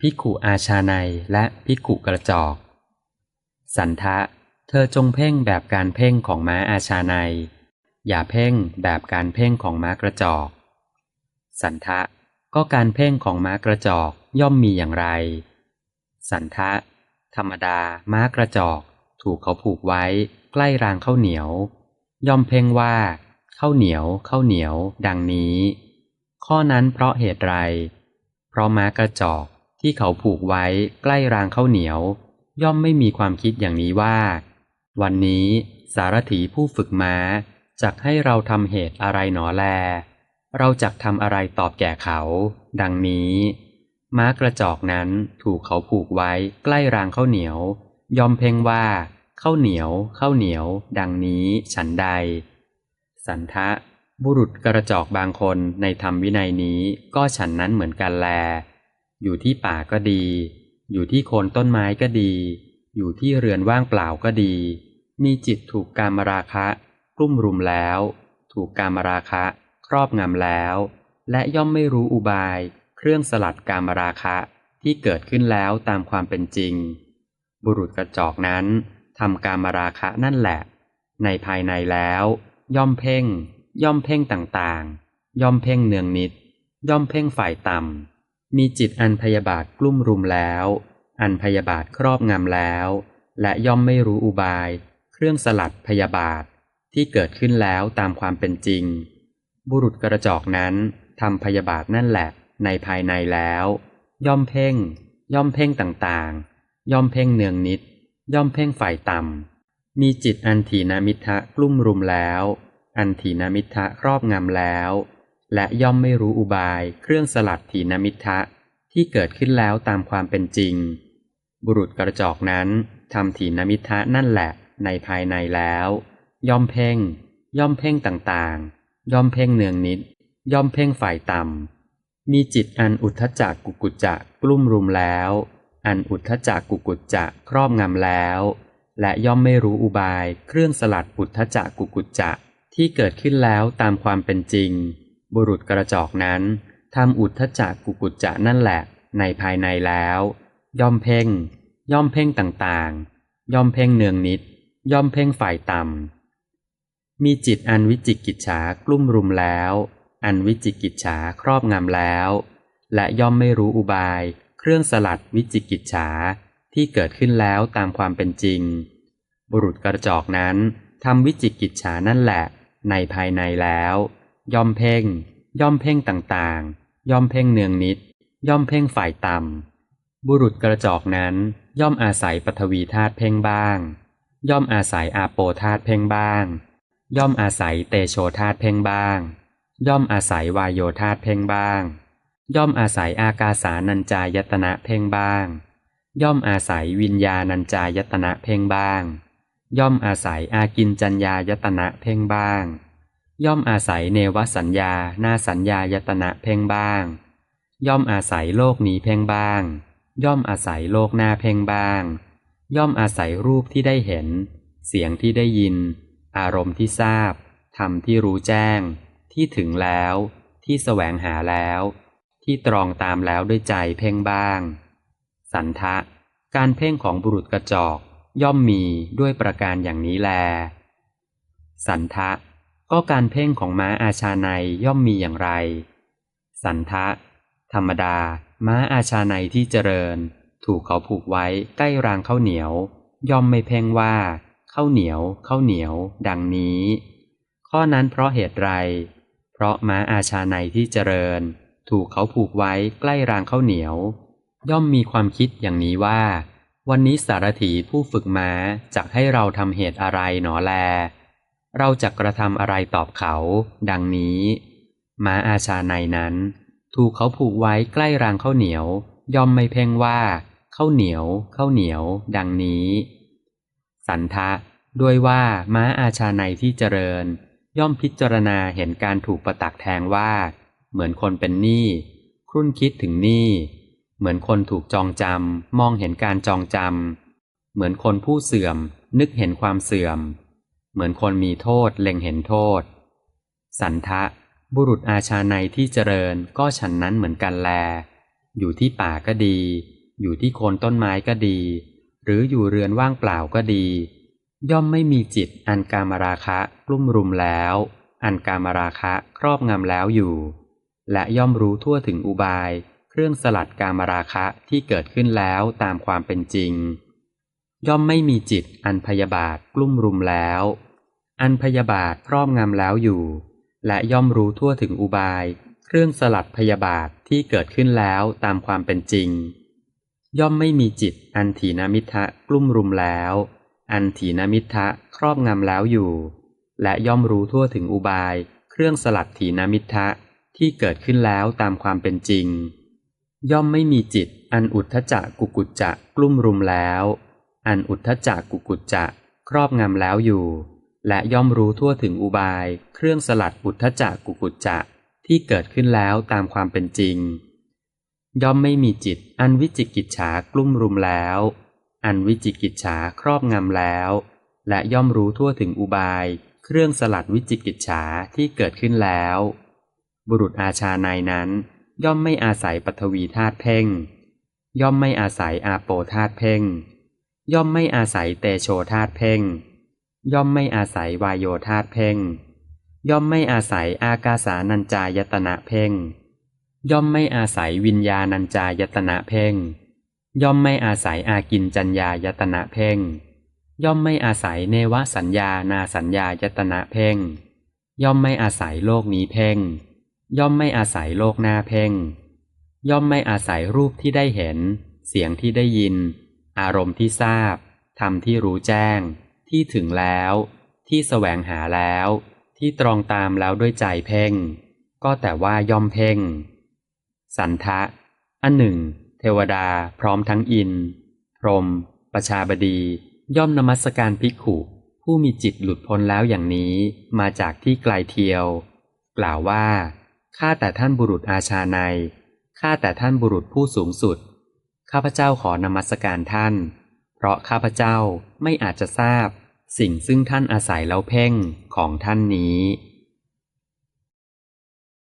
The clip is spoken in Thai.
ภิกขุอาชาในและภิกขุกระจอก สันทะ เธอจงเพ่งแบบการเพ่งของม้าอาชาใน อย่าเพ่งแบบการเพ่งของม้ากระจอก สันทะ ก็การเพ่งของม้ากระจอกย่อมมีอย่างไร สันทะ ธรรมดาม้ากระจอก ถูกเขาผูกไว้ใกล้รางข้าวเหนียว ย่อมเพ่งว่าข้าวเหนียวข้าวเหนียว ดังนี้ ข้อนั้นเพราะเหตุไร เพราะม้ากระจอก ที่เขาผูกไว้ใกล้รางข้าวเหนียว ย่อมไม่มีความคิดอย่างนี้ว่า วันนี้สารถีผู้ฝึกม้าจักให้เราทำเหตุอะไรหนอแล เราจักทำอะไรตอบแก่เขา ดังนี้ ม้ากระจอกนั้นถูกเขาผูกไว้ใกล้รางข้าวเหนียว ยอมเพ่งว่าข้าวเหนียวข้าวเหนียว ดังนี้ฉันใด สันทะบุรุษกระจอกบางคนในธรรมวินัยนี้ก็ฉันนั้นเหมือนกันแล อยู่ที่ป่าก็ดี อยู่ที่โคนต้นไม้ก็ดี อยู่ที่เรือนว่างเปล่าก็ดี มีจิตถูกกามราคะกลุ่มรุมแล้ว ถูกกามราคะ ครอบงำแล้ว และย่อมไม่รู้อุบาย เครื่องสลัดกามราคะที่เกิดขึ้นแล้วตามความเป็นจริง บุรุษกระจอกนั้นทำกามราคะนั่นแหละ ในภายในแล้ว ย่อมเพ่ง ย่อมเพ่งต่างๆ ย่อมเพ่งเนืองนิด ย่อมเพ่งฝ่ายต่ำ มีจิตอันพยาบาทกลุ่มรุมแล้ว อันพยาบาทครอบงำแล้ว และย่อมไม่รู้อุบาย เครื่องสลัดพยาบาทที่เกิดขึ้นแล้วตามความเป็นจริง บุรุษกระจอกนั้นทำพยาบาทนั่นแหละในภายในแล้ว ย่อมเพ่ง ย่อมเพ่งต่างๆ ย่อมเพ่งเนืองนิด ย่อมเพ่งฝ่ายต่ำมีจิตอันถีนามิทะกลุ่มรุมแล้ว อันถีนามิทะครอบงำแล้ว และย่อมไม่รู้อุบายเครื่องสลัดถีนามิทะที่เกิดขึ้นแล้วตามความเป็นจริง บุรุษกระจอกนั้นทำถีนามิทะนั่นแหละในภายในแล้ว ย่อมเพ่ง ย่อมเพ่งต่างๆ ย่อมเพ่งเนืองนิด ย่อมเพ่งฝ่ายต่ำมีจิตอันอุทธจักกุกุจจะกลุ่มรุมแล้ว อันอุทธจักกุกุจจะครอบงำแล้ว และย่อมไม่รู้อุบายเครื่องสลัดอุทธจักกุกุจจะที่เกิดขึ้นแล้วตามความเป็นจริง บุรุษกระจอกนั้นทำอุทธจักกุกุจจะนั่นแหละ ในภายในแล้ว ย่อมเพ่ง ย่อมเพ่งต่างๆ ย่อมเพ่งเนืองนิด ย่อมเพ่งฝ่ายต่ำมีจิตอันวิจิกิจฉากลุ่มรุมแล้ว อันวิจิกิจฉาครอบงำแล้ว และย่อมไม่รู้อุบาย เครื่องสลัดวิจิกิจฉาที่เกิดขึ้นแล้วตามความเป็นจริง บุรุษกระจอกนั้นทำวิจิกิจฉานั่นแหละ ในภายในแล้ว ย่อมเพ่ง ย่อมเพ่งต่างๆ ย่อมเพ่งเนืองนิด ย่อมเพ่งฝ่ายต่ำ บุรุษกระจอกนั้น ย่อมอาศัยปฐวีธาตุเพ่งบ้าง ย่อมอาศัยอาโปธาตุเพ่งบ้าง ย่อมอาศัยเตโชธาตุเพ่งบ้าง ย่อมอาศัยวายโยธาตุเพ่งบ้าง ย่อมอาศัยอากาสานัญจายตนะเพ่งบ้าง ย่อมอาศัยวิญญาณัญจายตนะเพ่งบ้าง ย่อมอาศัยอากินจัญญายตนะเพ่งบ้าง ย่อมอาศัยเนวสัญญาหน้าสัญญายตนะเพ่งบ้าง ย่อมอาศัยโลกนี้เพ่งบ้าง ย่อมอาศัยโลกหน้าเพ่งบ้าง ย่อมอาศัยรูปที่ได้เห็น เสียงที่ได้ยิน อารมณ์ที่ทราบธรรมที่รู้แจ้ง ที่ถึงแล้ว ที่แสวงหาแล้ว ที่ตรองตามแล้วด้วยใจเพ่งบ้าง สันทะ การเพ่งของบุรุษกระจอกย่อมมีด้วยประการอย่างนี้แล สันทะ ก็การเพ่งของม้าอาชาในย่อมมีอย่างไร สันทะ ธรรมดา ม้าอาชาในที่เจริญ ถูกเขาผูกไว้ใกล้รางข้าวเหนียว ย่อมไม่เพ่งว่าข้าวเหนียวข้าวเหนียว ดังนี้ ข้อนั้นเพราะเหตุไร เพราะม้าอาชาในที่เจริญ ถูกเขาผูกไว้ใกล้รางข้าวเหนียว ย่อมมีความคิดอย่างนี้ว่า วันนี้สารถีผู้ฝึกม้าจะให้เราทำเหตุอะไรหนอแล เราจะกระทำอะไรตอบเขา ดังนี้ ม้าอาชาในนั้น ถูกเขาผูกไว้ใกล้รางข้าวเหนียว ย่อมไม่เพ่งว่าข้าวเหนียวข้าวเหนียว ดังนี้ สันทะ ด้วยว่าม้าอาชาในที่เจริญ ย่อมพิจารณาเห็นการถูกประตักแทงว่า เหมือนคนเป็นหนี้ครุ่นคิดถึงหนี้เหมือนคนถูกจองจำมองเห็นการจองจำเหมือนคนผู้เสื่อม นึกเห็นความเสื่อม เหมือนคนมีโทษเล็งเห็นโทษ สันทะ บุรุษอาชาในที่เจริญก็ฉันนั้นเหมือนกันแล อยู่ที่ป่าก็ดี อยู่ที่โคนต้นไม้ก็ดี หรืออยู่เรือนว่างเปล่าก็ดี ย่อมไม่มีจิตอันกามราคะกลุ่มรุมแล้ว อันกามราคะครอบงำแล้วอยู่ และย่อมรู้ทั่วถึงอุบาย เครื่องสลัดกามราคะที่เกิดขึ้นแล้วตามความเป็นจริง ย่อมไม่มีจิตอันพยาบาทกลุ่มรุมแล้ว อันพยาบาทครอบงำแล้วอยู่ และย่อมรู้ทั่วถึงอุบาย เครื่องสลัดพยาบาทที่เกิดขึ้นแล้วตามความเป็นจริง ย่อมไม่มีจิตอันถีนามิทะกลุ่มรุมแล้ว อันถีนามิทะครอบงำแล้วอยู่ และย่อมรู้ทั่วถึงอุบาย เครื่องสลัดถีนามิทะที่เกิดขึ้นแล้วตามความเป็นจริง ย่อมไม่มีจิตอันอุทธจักกุกุจจะกลุ่มรุมแล้ว อันอุทธจักกุกุจจะ ครอบงำแล้วอยู่ และย่อมรู้ทั่วถึงอุบาย เครื่องสลัดอุทธจักกุกุจจะที่เกิดขึ้นแล้วตามความเป็นจริง ย่อมไม่มีจิตอันวิจิกิจฉากลุ่มรุมแล้ว อันวิจิกิจฉาครอบงำแล้ว และย่อมรู้ทั่วถึงอุบาย เครื่องสลัดวิจิกิจฉาที่เกิดขึ้นแล้ว บุรุษอาชาในนั้น ย่อมไม่อาศัยปฐวีธาตุเพ่ง ย่อมไม่อาศัยอาโปธาตุเพ่ง ย่อมไม่อาศัยเตโชธาตเพ่ง ย่อมไม่อาศัยวายโยธาตเพ่ง ย่อมไม่อาศัยอากาสานัญจายตนะเพ่ง ย่อมไม่อาศัยวิญญาณัญจายตนะเพ่ง ย่อมไม่อาศัยอากินจัญญายตนะเพ่ง ย่อมไม่อาศัยเนวสัญญานาสัญญายตนะเพ่ง ย่อมไม่อาศัยโลกนี้เพ่ง ย่อมไม่อาศัยโลกหน้าเพ่ง ย่อมไม่อาศัยรูปที่ได้เห็น เสียงที่ได้ยิน อารมณ์ที่ทราบธรรมที่รู้แจ้ง ที่ถึงแล้ว ที่แสวงหาแล้ว ที่ตรองตามแล้วด้วยใจเพ่ง ก็แต่ว่าย่อมเพ่ง สันทะ อันหนึ่ง เทวดาพร้อมทั้งอิน พรหมประชาบดี ย่อมนมัสการภิกขุ ผู้มีจิตหลุดพ้นแล้วอย่างนี้มาจากที่ไกลเทียว กล่าวว่า ข้าแต่ท่านบุรุษอาชาใน ข้าแต่ท่านบุรุษผู้สูงสุด ข้าพเจ้าขอนมัสการท่าน เพราะข้าพเจ้าไม่อาจจะทราบ สิ่งซึ่งท่านอาศัยแล้วเพ่งของท่านนี้